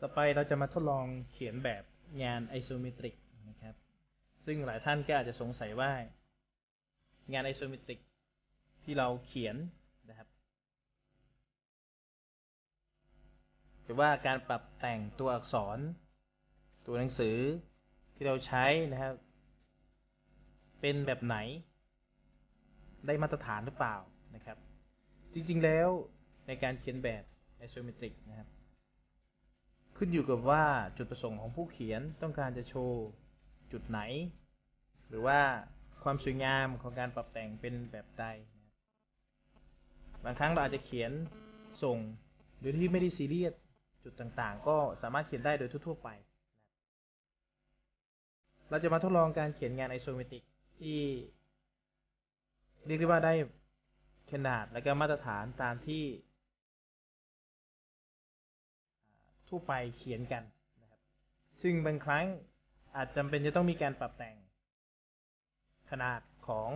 ต่อไปเราจะมาทดลองเขียนแบบงานไอโซเมตริกนะครับ ซึ่งหลายท่านก็อาจจะสงสัยว่า งานไอโซเมตริกที่เราเขียนนะครับหรือว่าการปรับแต่งตัวอักษร ตัวหนังสือที่เราใช้นะครับ เป็นแบบไหน ได้มาตรฐานหรือเปล่านะครับ จริงๆแล้วในการเขียนแบบไอโซเมตริกนะครับ ขึ้นอยู่กับว่าจุดประสงค์ของผู้เขียนต้องการจะโชว์จุดไหน หรือว่าความสวยงามของการปรับแต่งเป็นแบบใดบบางครั้งเราอาจจะเขียนส่งโดยที่ไม่ได้ซีเรียสจุดต่างๆ ก็สามารถเขียนได้โดยทั่วๆไป เราจะมาทดลองการเขียนงานไอโซเมตริกที่เรียกได้ว่าได้ขนาดและก็มาตรฐานตามที่ ทั่วไปเขียนกันนะครับ ซึ่งบางครั้งอาจจำเป็นจะต้องมีการปรับแต่ง ขนาดของ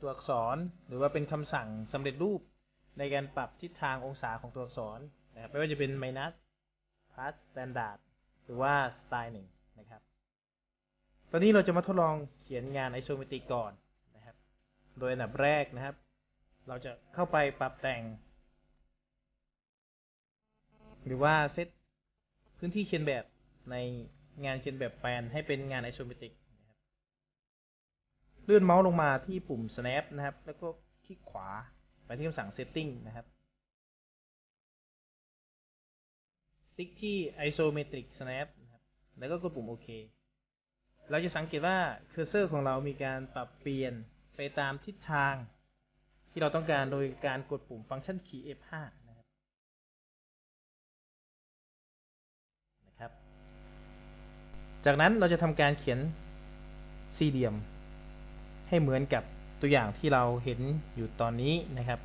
ตัวอักษร หรือว่าเป็นคำสั่งสำเร็จรูปในการปรับทิศทางองศาของตัวอักษรนะครับไม่ว่าจะเป็น minus plus standard หรือว่า style หนึ่งนะครับ ตอนนี้เราจะมาทดลองเขียนงานไอโซเมตริกก่อนนะครับ โดยอันดับแรกนะครับ เราจะเข้าไปปรับแต่ง หรือว่าเซต พื้นที่เขียนแบบในงานเขียนแบบแปลนให้เป็นงานไอโซเมตริกนะครับเลื่อนเมาส์ลงมาที่ปุ่ม snap นะครับ แล้วก็คลิกขวาไปที่คำสั่ง setting นะครับ ติ๊กที่ isometric snap นะครับ แล้วก็กดปุ่มโอเค เราจะสังเกตว่าเคอร์เซอร์ของเรามีการปรับเปลี่ยนไปตามทิศทาง ที่เราต้องการโดยการกดปุ่มฟังก์ชัน key F5 จากนั้นเราจะทำการเขียนสี่เหลี่ยม ให้เหมือนกับตัวอย่างที่เราเห็นอยู่ตอนนี้นะครับ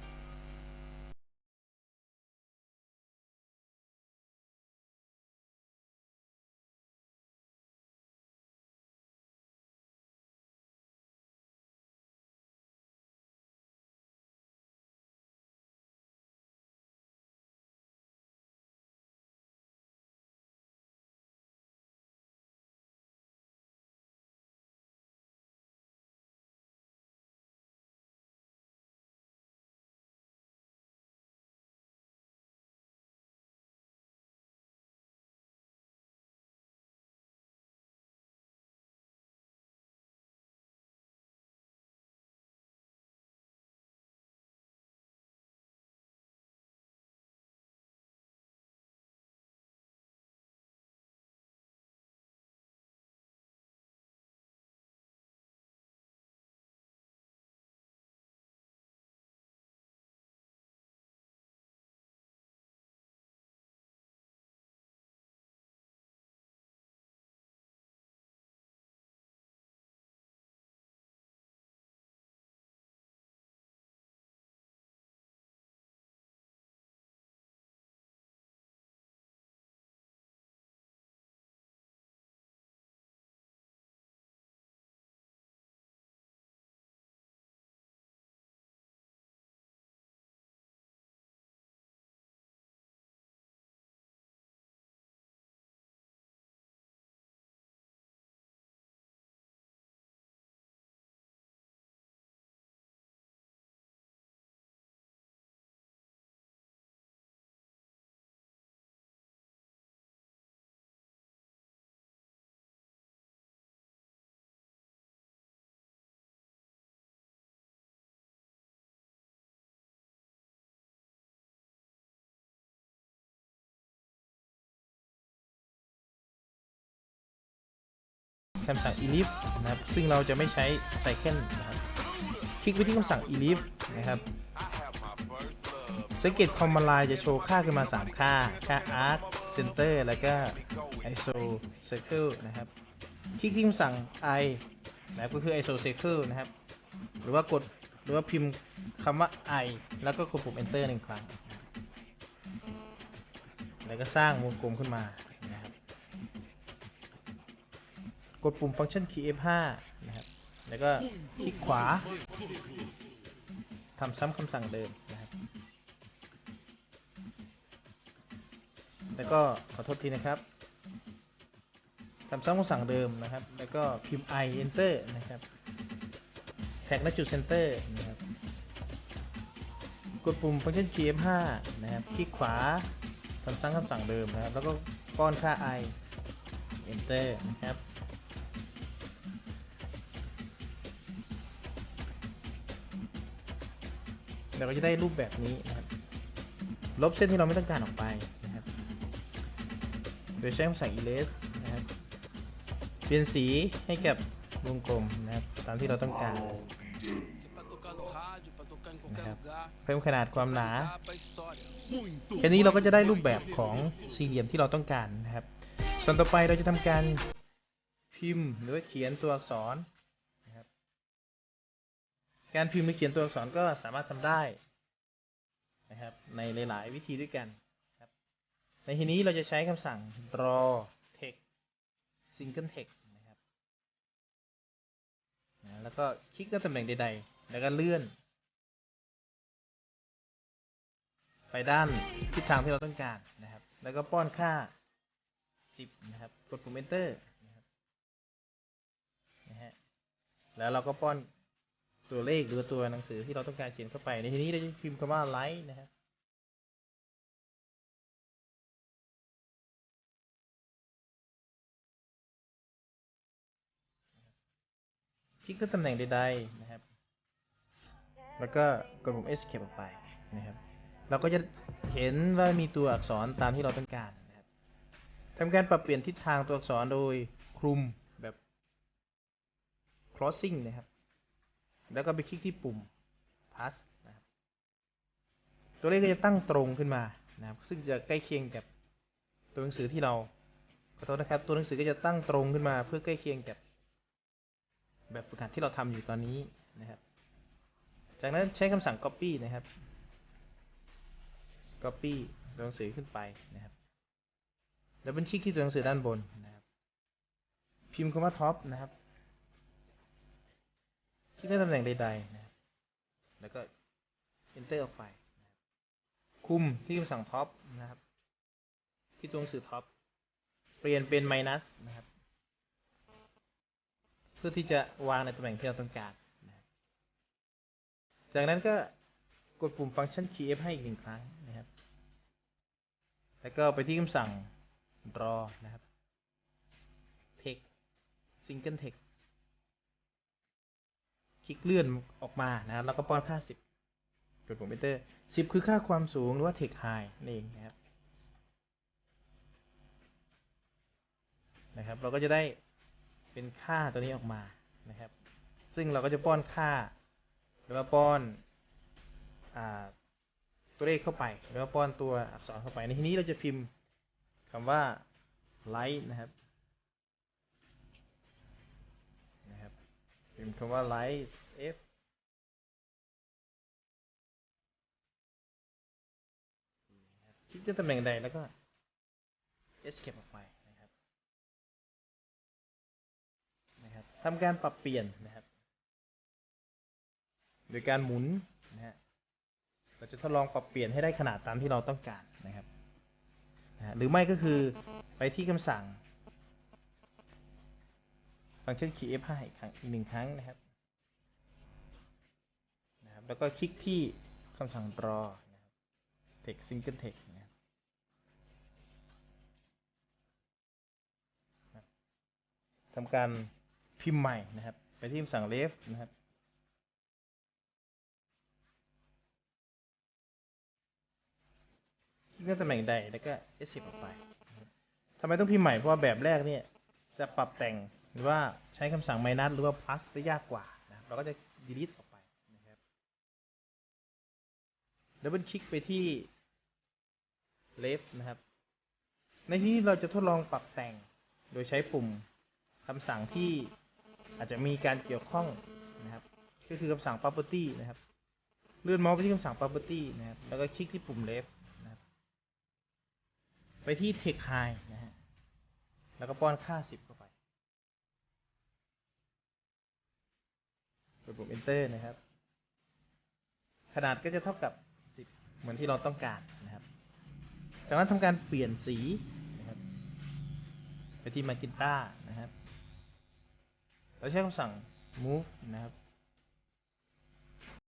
คำสั่ง elif นะครับ ซึ่งเราจะไม่ใช้ cycle นะครับ คลิกไปที่คำสั่ง elif นะครับ สังเกตคอมมาไลน์จะโชว์ค่าขึ้นมา 3 ค่า ค่า arc center แล้วก็ iso circle นะครับ คลิกที่คำสั่ง i นะครับก็คือ iso circle นะครับ หรือว่ากดหรือว่าพิมพ์คำว่า i แล้วก็กดปุ่ม enter หนึ่งครั้ง แล้วก็สร้างวงกลมขึ้นมานะครับ กดปุ่มฟังก์ชัน key F5 นะครับ แล้วก็คลิกขวาทำซ้ำคำสั่งเดิมนะครับ แล้วก็ขอโทษทีนะครับทำซ้ำคำสั่งเดิมนะครับ แล้วก็พิมพ์ i enter นะครับ แท็กณจุด center นะครับ กดปุ่มฟังก์ชัน gf5 นะครับ คลิกขวาทำซ้ำคำสั่งเดิมนะครับ แล้วก็ป้อนค่า i enter นะครับ เราก็จะได้รูปแบบนี้นะครับ ลบเส้นที่เราไม่ต้องการออกไปนะครับ โดยใช้คำสั่ง erase นะครับ เปลี่ยนสีให้กับวงกลมนะครับตามที่เราต้องการนะครับเพิ่มขนาดความหนา แค่นี้เราก็จะได้รูปแบบของสี่เหลี่ยมที่เราต้องการนะครับ ส่วนต่อไปเราจะทำการพิมพ์หรือเขียนตัวอักษร การพิมพ์หรือเขียนตัวอักษรก็สามารถทำได้นะครับในหลาย ๆ วิธีด้วยกันครับในที่นี้เราจะใช้คำสั่ง draw text single text นะครับนะแล้วก็คลิกเลือกตำแหน่งใด ๆ แล้วก็เลื่อน ไปด้านทิศทางที่เราต้องการนะครับ แล้วก็ป้อนค่า 10 นะครับ กดปุ่ม enter นะครับนะฮะแล้วเราก็ป้อน ตัวเลขหรือตัวหนังสือที่เราต้องการเขียนเข้าไป ในที่นี้เราจะพิมพ์คำว่า like นะครับคลิกที่ตำแหน่งใดๆนะครับ แล้วก็กดปุ่ม escape ออกไปนะครับ เราก็จะเห็นว่ามีตัวอักษรตามที่เราต้องการนะครับทำการปรับเปลี่ยนทิศทางตัวอักษรโดยคลุมแบบ crossing นะครับ แล้วก็ไปคลิกที่ปุ่ม plus นะครับตัวเลขก็จะตั้งตรงขึ้นมานะครับ ซึ่งจะใกล้เคียงกับตัวหนังสือที่เราขอโทษนะครับ ตัวหนังสือก็จะตั้งตรงขึ้นมา เพื่อใกล้เคียงกับ แบบฝึกหัดที่เราทำอยู่ตอนนี้นะครับ จากนั้นใช้คำสั่ง copy นะครับ copy ตัวหนังสือขึ้นไปนะครับ แล้วเป็นคลิกที่ตัวหนังสือด้านบนนะครับ พิมพ์คำว่า top นะครับ คลิกในตำแหน่งใดๆนะครับแล้วก็ enter ออกไปนะคุมที่คำสั่ง top นะครับ ที่ตัวหนังสือ top เปลี่ยนเป็น minus นะครับ เพื่อที่จะวางในตำแหน่งที่เราต้องการนะจากนั้นก็กดปุ่มฟังก์ชัน keyf ให้อีกหนึ่งครั้งนะครับ แล้วก็ไปที่คำสั่ง draw นะครับ text single text คลิกเลื่อนออกมานะครับแล้วก็ป้อนค่า 10 กดปุ่ม enter 10 คือค่าความสูงหรือว่า text high นี่เองนะครับนะครับ เราก็จะได้เป็นค่าตัวนี้ออกมานะครับ ซึ่งเราก็จะป้อนค่า หรือว่าป้อนอตัวเลขเข้าไป หรือว่าป้อนตัวอักษรเข้าไป ในที่นี้เราจะพิมพ์คำว่า light นะครับ พิมพ์คำว่า light f คลิกที่ตำแหน่งใดแล้วก็ escape ออกไปนะครับนะครับทำการปรับเปลี่ยนนะครับ โดยการหมุนนะฮะเราจะทดลองปรับเปลี่ยนให้ได้ขนาดตามที่เราต้องการนะครับนะหรือไม่ก็คือไปที่คำสั่ง ฟังก์ชัน key f5 อีกครั้งอีกหนึ่งครั้งนะครับนะครับ แล้วก็คลิกที่คำสั่ง draw นะครับ text single text นะครับทำการพิมพ์ใหม่นะครับ ไปที่คำสั่ง left นะครับคลิกเลือกตำแหน่งใดแล้วก็ escape ออกไปทำไมต้องพิมพ์ใหม่เพราะว่าแบบแรกเนี่ยจะปรับแต่ง หรือว่าใช้คำสั่ง minus หรือว่า plus ได้ยากกว่านะครับเราก็จะ delete ออกไปนะครับดับเบิลคลิกไปที่ left นะครับ ในที่นี้เราจะทดลองปรับแต่งโดยใช้ปุ่มคำสั่งที่อาจจะมีการเกี่ยวข้องนะครับ ก็คือคำสั่ง property นะครับ เลื่อนเมาส์ไปที่คำสั่ง property นะครับ แล้วก็คลิกที่ปุ่ม left นะครับ ไปที่ text high นะฮะ แล้วก็ป้อนค่า 10 เข้าไปก ดปุ่ม enter นะครับ ขนาดก็จะเท่ากับ 10 เหมือนที่เราต้องการนะครับ จากนั้นทำการเปลี่ยนสีนะครับ ไปที่ magenta นะครับ เราใช้คำสั่ง move นะครับ